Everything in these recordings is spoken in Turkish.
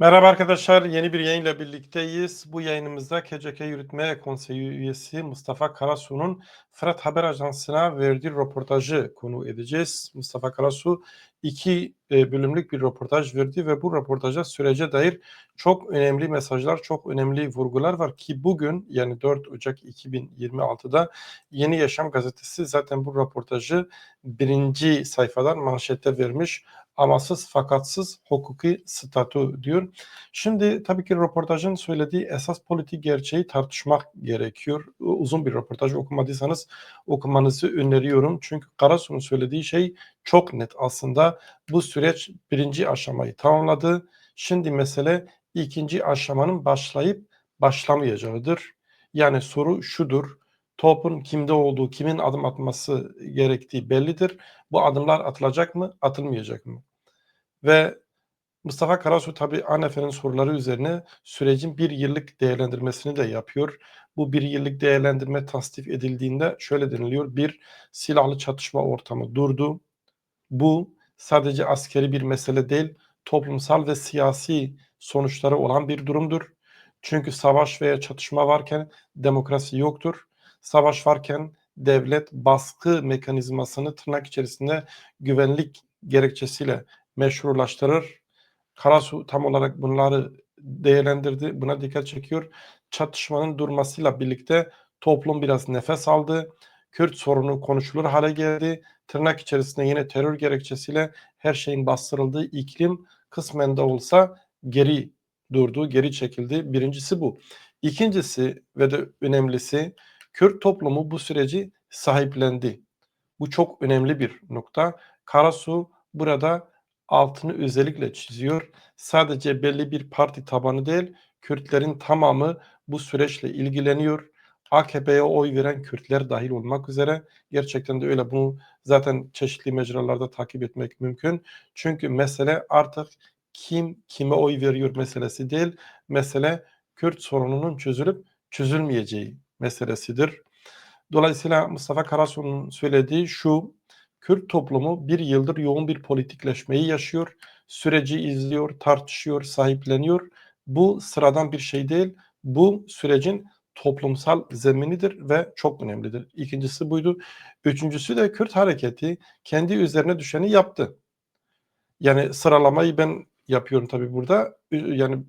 Merhaba arkadaşlar, yeni bir yayınla birlikteyiz. Bu yayınımızda KCK Yürütme Konseyi üyesi Mustafa Karasu'nun Fırat Haber Ajansı'na verdiği röportajı konu edeceğiz. Mustafa Karasu iki e, bölümlük bir röportaj verdi ve bu röportaja sürece dair çok önemli mesajlar, çok önemli vurgular var ki bugün yani 4 Ocak 2026'da Yeni Yaşam gazetesi zaten bu röportajı birinci sayfadan manşette vermiş amasız fakatsız hukuki statü diyor. Şimdi tabii ki röportajın söylediği esas politik gerçeği tartışmak gerekiyor. Uzun bir röportaj okumadıysanız okumanızı öneriyorum. Çünkü Karasu'nun söylediği şey çok net aslında. Bu süreç birinci aşamayı tamamladı. Şimdi mesele ikinci aşamanın başlayıp başlamayacağıdır. Yani soru şudur. Topun kimde olduğu, kimin adım atması gerektiği bellidir. Bu adımlar atılacak mı, atılmayacak mı? Ve Mustafa Karasu tabii ANEF'in soruları üzerine sürecin bir yıllık değerlendirmesini de yapıyor. Bu bir yıllık değerlendirme tasdif edildiğinde şöyle deniliyor. Bir, silahlı çatışma ortamı durdu. Bu sadece askeri bir mesele değil, toplumsal ve siyasi sonuçları olan bir durumdur. Çünkü savaş veya çatışma varken demokrasi yoktur. Savaş varken devlet baskı mekanizmasını tırnak içerisinde güvenlik gerekçesiyle meşrulaştırır. Karasu tam olarak bunları değerlendirdi. Buna dikkat çekiyor. Çatışmanın durmasıyla birlikte toplum biraz nefes aldı. Kürt sorunu konuşulur hale geldi. Tırnak içerisinde yine terör gerekçesiyle her şeyin bastırıldığı iklim kısmen de olsa geri durdu, geri çekildi. Birincisi bu. İkincisi ve de önemlisi Kürt toplumu bu süreci sahiplendi. Bu çok önemli bir nokta. Karasu burada altını özellikle çiziyor. Sadece belli bir parti tabanı değil, Kürtlerin tamamı bu süreçle ilgileniyor. AKP'ye oy veren Kürtler dahil olmak üzere gerçekten de öyle bunu zaten çeşitli mecralarda takip etmek mümkün. Çünkü mesele artık kim kime oy veriyor meselesi değil. Mesele Kürt sorununun çözülüp çözülmeyeceği meselesidir. Dolayısıyla Mustafa Karasu'nun söylediği şu Kürt toplumu bir yıldır yoğun bir politikleşmeyi yaşıyor. Süreci izliyor, tartışıyor, sahipleniyor. Bu sıradan bir şey değil. Bu sürecin toplumsal zeminidir ve çok önemlidir. İkincisi buydu. Üçüncüsü de Kürt hareketi kendi üzerine düşeni yaptı. Yani sıralamayı ben yapıyorum tabii burada. Yani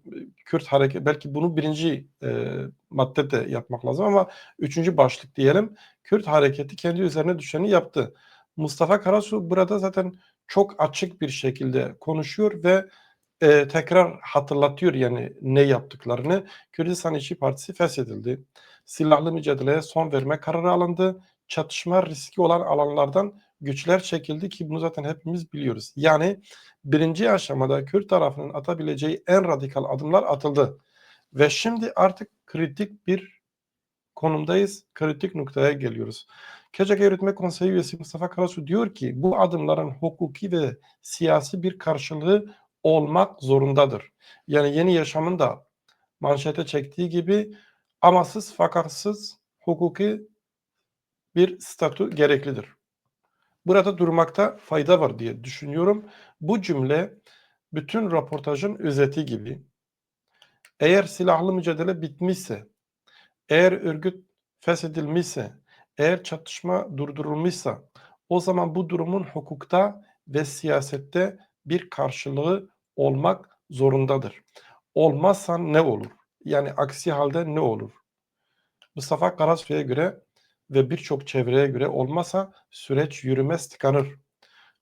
Kürt hareket belki bunu birinci e, maddede yapmak lazım ama üçüncü başlık diyelim. Kürt hareketi kendi üzerine düşeni yaptı. Mustafa Karasu burada zaten çok açık bir şekilde konuşuyor ve e, tekrar hatırlatıyor yani ne yaptıklarını. Kürdistan İşçi Partisi feshedildi. Silahlı mücadeleye son verme kararı alındı. Çatışma riski olan alanlardan güçler çekildi ki bunu zaten hepimiz biliyoruz. Yani birinci aşamada Kürt tarafının atabileceği en radikal adımlar atıldı. Ve şimdi artık kritik bir konumdayız. Kritik noktaya geliyoruz. KCK Yürütme Konseyi üyesi Mustafa Karasu diyor ki bu adımların hukuki ve siyasi bir karşılığı olmak zorundadır. Yani yeni yaşamın da manşete çektiği gibi amasız fakatsız hukuki bir statü gereklidir. Burada durmakta fayda var diye düşünüyorum. Bu cümle bütün röportajın özeti gibi. Eğer silahlı mücadele bitmişse, eğer örgüt feshedilmişse, eğer çatışma durdurulmuşsa o zaman bu durumun hukukta ve siyasette bir karşılığı olmak zorundadır. Olmazsa ne olur? Yani aksi halde ne olur? Mustafa Karasu'ya göre ve birçok çevreye göre olmasa süreç yürümez tıkanır.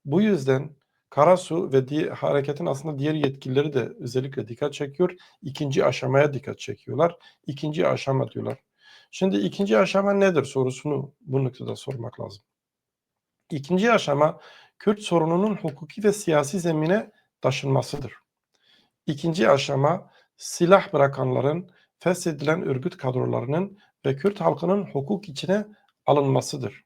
Bu yüzden Karasu ve diğer, hareketin aslında diğer yetkilileri de özellikle dikkat çekiyor. İkinci aşamaya dikkat çekiyorlar. İkinci aşama diyorlar. Şimdi ikinci aşama nedir sorusunu bu noktada sormak lazım. İkinci aşama Kürt sorununun hukuki ve siyasi zemine taşınmasıdır. İkinci aşama silah bırakanların, feshedilen örgüt kadrolarının ve Kürt halkının hukuk içine alınmasıdır.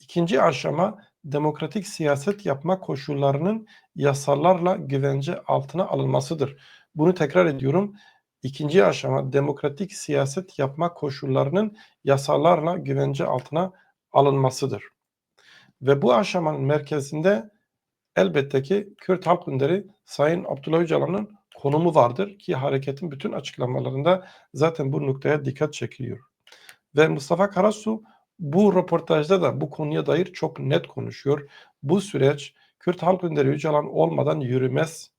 İkinci aşama demokratik siyaset yapma koşullarının yasalarla güvence altına alınmasıdır. Bunu tekrar ediyorum. İkinci aşama demokratik siyaset yapma koşullarının yasalarla güvence altına alınmasıdır. Ve bu aşamanın merkezinde elbette ki Kürt Halk Önderi Sayın Abdullah Öcalan'ın konumu vardır ki hareketin bütün açıklamalarında zaten bu noktaya dikkat çekiliyor. Ve Mustafa Karasu bu röportajda da bu konuya dair çok net konuşuyor. Bu süreç Kürt Halk Önderi Öcalan olmadan yürümez.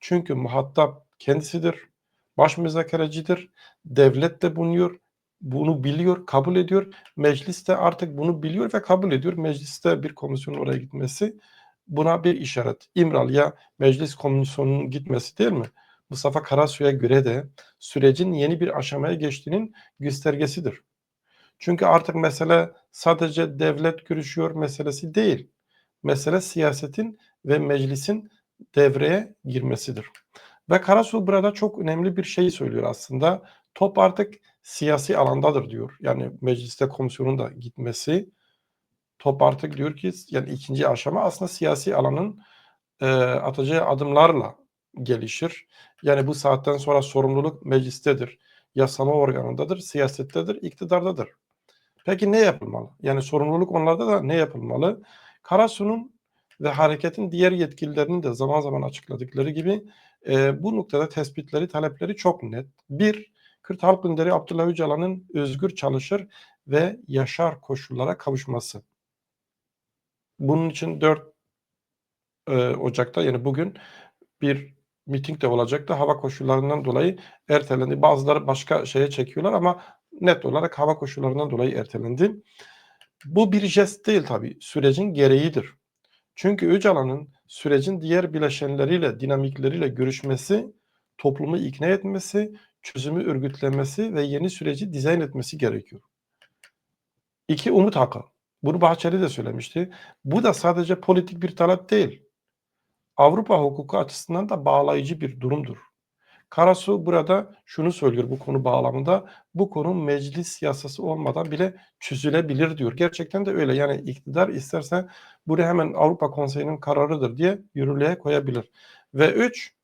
Çünkü muhatap kendisidir, baş müzakerecidir, devlet de bulunuyor, bunu biliyor, kabul ediyor. Meclis de artık bunu biliyor ve kabul ediyor. Mecliste bir komisyonun oraya gitmesi buna bir işaret. İmralı'ya meclis komisyonunun gitmesi değil mi? Mustafa Karasu'ya göre de sürecin yeni bir aşamaya geçtiğinin göstergesidir. Çünkü artık mesele sadece devlet görüşüyor meselesi değil. Mesele siyasetin ve meclisin devreye girmesidir. Ve Karasu burada çok önemli bir şey söylüyor aslında. Top artık siyasi alandadır diyor. Yani mecliste komisyonun da gitmesi. Top artık diyor ki yani ikinci aşama aslında siyasi alanın e, atacağı adımlarla gelişir. Yani bu saatten sonra sorumluluk meclistedir, yasama organındadır, siyasettedir, iktidardadır. Peki ne yapılmalı? Yani sorumluluk onlarda da ne yapılmalı? Karasu'nun ve hareketin diğer yetkililerinin de zaman zaman açıkladıkları gibi e, bu noktada tespitleri, talepleri çok net. Bir, Kürt Halk Abdullah Öcalan'ın özgür çalışır ve yaşar koşullara kavuşması. Bunun için 4 e, Ocak'ta yani bugün bir miting de olacaktı. Hava koşullarından dolayı ertelendi. Bazıları başka şeye çekiyorlar ama net olarak hava koşullarından dolayı ertelendi. Bu bir jest değil tabii. Sürecin gereğidir. Çünkü Öcalan'ın sürecin diğer bileşenleriyle, dinamikleriyle görüşmesi, toplumu ikna etmesi, çözümü örgütlemesi ve yeni süreci dizayn etmesi gerekiyor. İki umut hakkı. Bunu Bahçeli de söylemişti. Bu da sadece politik bir talep değil. Avrupa hukuku açısından da bağlayıcı bir durumdur. Karasu burada şunu söylüyor bu konu bağlamında. Bu konu meclis yasası olmadan bile çözülebilir diyor. Gerçekten de öyle. Yani iktidar isterse bunu hemen Avrupa Konseyi'nin kararıdır diye yürürlüğe koyabilir. Ve üç,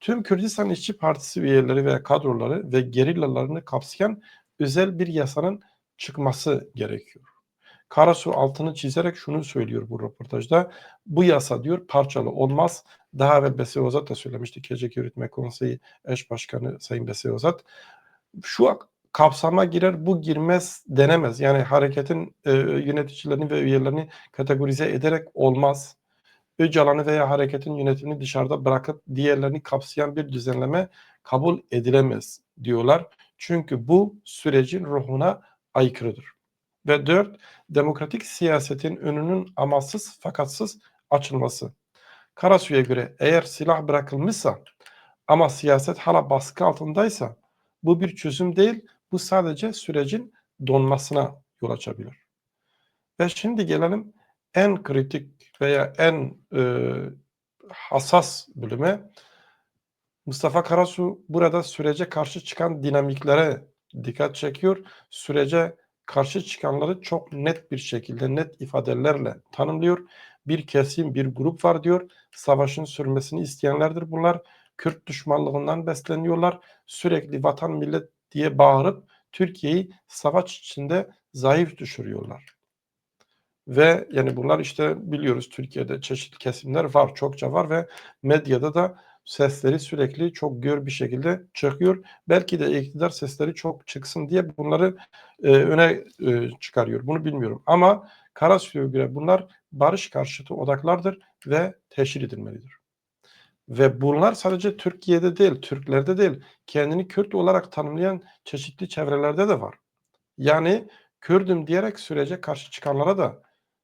tüm Kürdistan İşçi Partisi üyeleri ve kadroları ve gerillalarını kapsayan özel bir yasanın çıkması gerekiyor. Karasu altını çizerek şunu söylüyor bu röportajda. Bu yasa diyor parçalı olmaz. Daha evvel Besi Ozat da söylemişti. Kecek Yürütme Konseyi eş başkanı Sayın Besi Ozat. Şu kapsama girer bu girmez denemez. Yani hareketin e, yöneticilerini ve üyelerini kategorize ederek olmaz. Öcalan'ı veya hareketin yönetimini dışarıda bırakıp diğerlerini kapsayan bir düzenleme kabul edilemez diyorlar. Çünkü bu sürecin ruhuna aykırıdır. Ve dört, demokratik siyasetin önünün amaçsız fakatsız açılması. Karasu'ya göre eğer silah bırakılmışsa ama siyaset hala baskı altındaysa bu bir çözüm değil, bu sadece sürecin donmasına yol açabilir. Ve şimdi gelelim en kritik veya en e, hassas bölüme. Mustafa Karasu burada sürece karşı çıkan dinamiklere dikkat çekiyor. Sürece karşı çıkanları çok net bir şekilde, net ifadelerle tanımlıyor. Bir kesim, bir grup var diyor. Savaşın sürmesini isteyenlerdir bunlar. Kürt düşmanlığından besleniyorlar. Sürekli vatan millet diye bağırıp Türkiye'yi savaş içinde zayıf düşürüyorlar. Ve yani bunlar işte biliyoruz Türkiye'de çeşitli kesimler var, çokça var ve medyada da sesleri sürekli çok gör bir şekilde çıkıyor. Belki de iktidar sesleri çok çıksın diye bunları e, öne e, çıkarıyor. Bunu bilmiyorum. Ama Karasu'ya göre bunlar barış karşıtı odaklardır ve teşhir edilmelidir. Ve bunlar sadece Türkiye'de değil, Türklerde değil, kendini Kürt olarak tanımlayan çeşitli çevrelerde de var. Yani Kürdüm diyerek sürece karşı çıkanlara da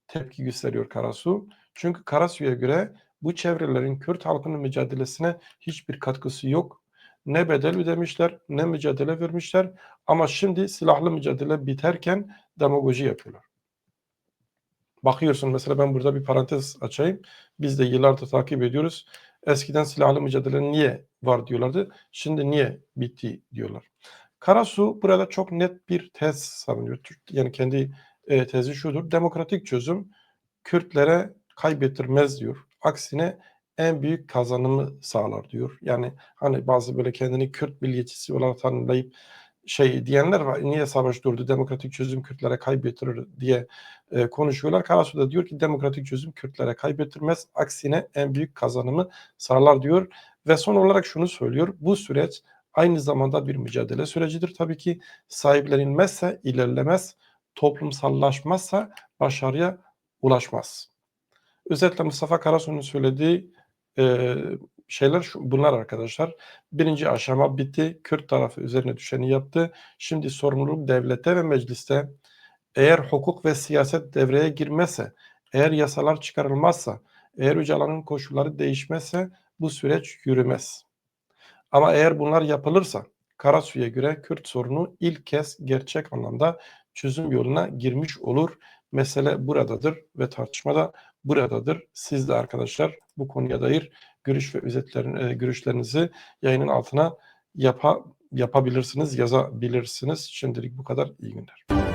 tepki gösteriyor Karasu. Çünkü Karasu'ya göre bu çevrelerin Kürt halkının mücadelesine hiçbir katkısı yok. Ne bedel ödemişler, ne mücadele vermişler ama şimdi silahlı mücadele biterken demagoji yapıyorlar. Bakıyorsun mesela ben burada bir parantez açayım. Biz de yıllardır takip ediyoruz. Eskiden silahlı mücadele niye var diyorlardı. Şimdi niye bitti diyorlar. Karasu burada çok net bir tez savunuyor. Yani kendi e, tezi şudur. Demokratik çözüm Kürtlere kaybettirmez diyor. Aksine en büyük kazanımı sağlar diyor. Yani hani bazı böyle kendini Kürt milliyetçisi olarak tanımlayıp şey diyenler var. Niye savaş durdu? Demokratik çözüm Kürtlere kaybettirir diye e, konuşuyorlar. Karasu da diyor ki demokratik çözüm Kürtlere kaybettirmez. Aksine en büyük kazanımı sağlar diyor. Ve son olarak şunu söylüyor. Bu süreç aynı zamanda bir mücadele sürecidir. Tabii ki sahiplenilmezse ilerlemez, toplumsallaşmazsa başarıya ulaşmaz. Özetle Mustafa Karasu'nun söylediği e, şeyler şu, bunlar arkadaşlar. Birinci aşama bitti. Kürt tarafı üzerine düşeni yaptı. Şimdi sorumluluk devlete ve mecliste. Eğer hukuk ve siyaset devreye girmezse, eğer yasalar çıkarılmazsa, eğer Öcalan'ın koşulları değişmezse bu süreç yürümez. Ama eğer bunlar yapılırsa Karasu'ya göre Kürt sorunu ilk kez gerçek anlamda çözüm yoluna girmiş olur. Mesele buradadır ve tartışma da buradadır. Siz de arkadaşlar bu konuya dair görüş ve özetlerin, e, görüşlerinizi yayının altına yapa, yapabilirsiniz, yazabilirsiniz. Şimdilik bu kadar. İyi günler.